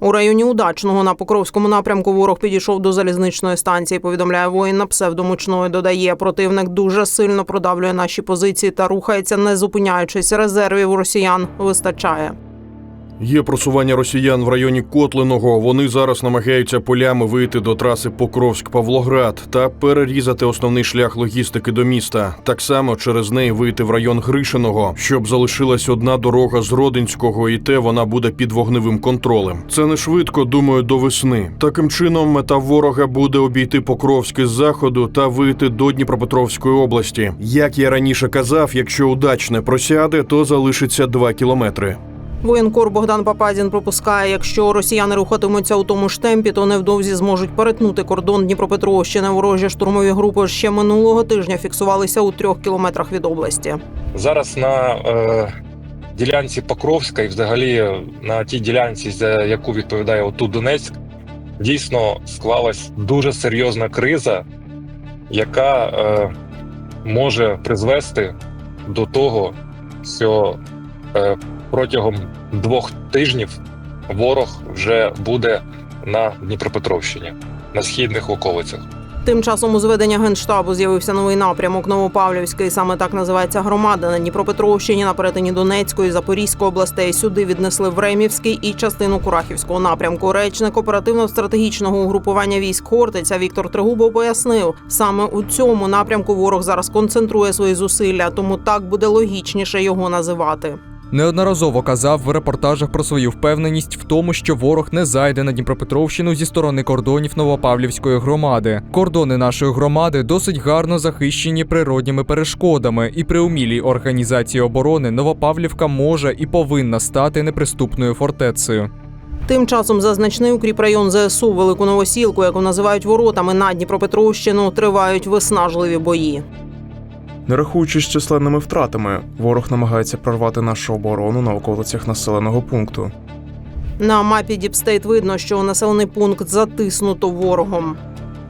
У районі Удачного на Покровському напрямку ворог підійшов до залізничної станції. Повідомляє воїн на псевдомучної. Додає, противник дуже сильно продавлює наші позиції та рухається, не зупиняючись. Резервів росіян вистачає. Є просування росіян в районі Котлиного. Вони зараз намагаються полями вийти до траси Покровськ-Павлоград та перерізати основний шлях логістики до міста. Так само через неї вийти в район Гришиного, щоб залишилась одна дорога з Родинського, і те вона буде під вогневим контролем. Це не швидко, думаю, до весни. Таким чином, мета ворога буде обійти Покровськ із заходу та вийти до Дніпропетровської області. Як я раніше казав, якщо удачне просяде, то залишиться 2 кілометри. Воєнкор Богдан Папазін пропускає, якщо росіяни рухатимуться у тому ж темпі, то невдовзі зможуть перетнути кордон Дніпропетровщини. Ворожі штурмові групи ще минулого тижня фіксувалися у трьох кілометрах від області. Зараз на е, ділянці Покровська і взагалі на тій ділянці, за яку відповідає отут Донецьк, дійсно склалась дуже серйозна криза, яка е, може призвести до того, що е, протягом двох тижнів ворог вже буде на Дніпропетровщині, на східних околицях. Тим часом у зведення генштабу з'явився новий напрямок Новопавлівський. Саме так називається громада на Дніпропетровщині на перетині Донецької, Запорізької областей. Сюди віднесли Времівський і частину Курахівського напрямку. Речник оперативно-стратегічного угрупування військ Хортиця Віктор Тригубов пояснив, саме у цьому напрямку ворог зараз концентрує свої зусилля, тому так буде логічніше його називати. Неодноразово казав в репортажах про свою впевненість в тому, що ворог не зайде на Дніпропетровщину зі сторони кордонів Новопавлівської громади. Кордони нашої громади досить гарно захищені природніми перешкодами, і при умілій організації оборони Новопавлівка може і повинна стати неприступною фортецею. Тим часом за значний укріпрайон ЗСУ Велику Новосілку, яку називають воротами на Дніпропетровщину, тривають виснажливі бої. Не рахуючись численними втратами, ворог намагається прорвати нашу оборону на околицях населеного пункту. На мапі Діпстейт видно, що населений пункт затиснуто ворогом.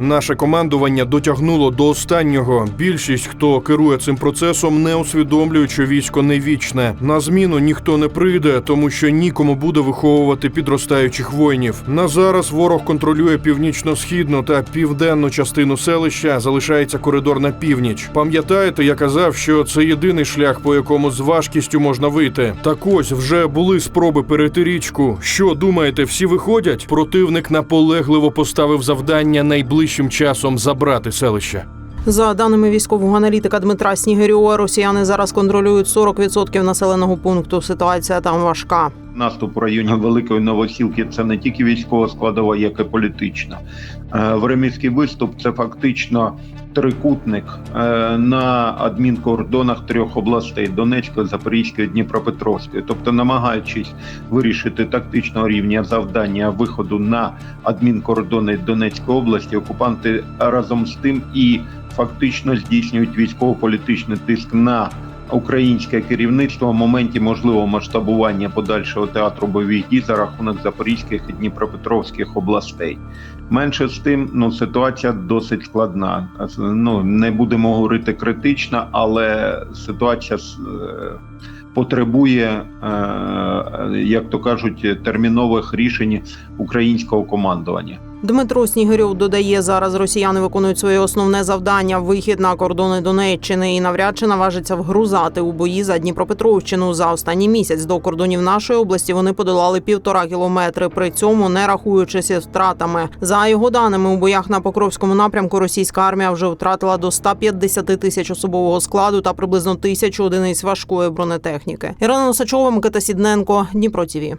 Наше командування дотягнуло до останнього. Більшість, хто керує цим процесом, не усвідомлюють, що військо не вічне. На зміну ніхто не прийде, тому що нікому буде виховувати підростаючих воїнів. На зараз ворог контролює північно-східну та південну частину селища. Залишається коридор на північ. Пам'ятаєте, я казав, що це єдиний шлях, по якому з важкістю можна вийти. Так ось вже були спроби перейти річку. Що думаєте, всі виходять? Противник наполегливо поставив завдання найближчим часом забрати селище. За даними військового аналітика Дмитра Снігирьова, росіяни зараз контролюють 40% населеного пункту. Ситуація там важка. Наступ в районі Великої Новосілки це не тільки військова складова, як і політична. Е, Времівський виступ це фактично трикутник е, на адмінкордонах трьох областей Донецької, Запорізької, Дніпропетровської. Тобто, намагаючись вирішити тактичного рівня завдання виходу на адмінкордони Донецької області, окупанти разом з тим і фактично здійснюють військово-політичний тиск на українське керівництво в моменті можливого масштабування подальшого театру бойових дій за рахунок Запорізьких і Дніпропетровських областей. Менше з тим, ну ситуація досить складна. Ну не будемо говорити критична, але ситуація е, потребує, е, як то кажуть, термінових рішень українського командування. Дмитро Снігирьов додає, зараз росіяни виконують своє основне завдання вихід на кордони Донеччини і навряд чи наважиться вгрузати у бої за Дніпропетровщину. За останній місяць до кордонів нашої області вони подолали півтора кілометри. При цьому не рахуючись втратами. За його даними, у боях на Покровському напрямку російська армія вже втратила до 150 тисяч особового складу та приблизно тисячу одиниць важкої бронетехніки. Ірина Носачова, Микита Сідненко, Дніпро ТІВІ.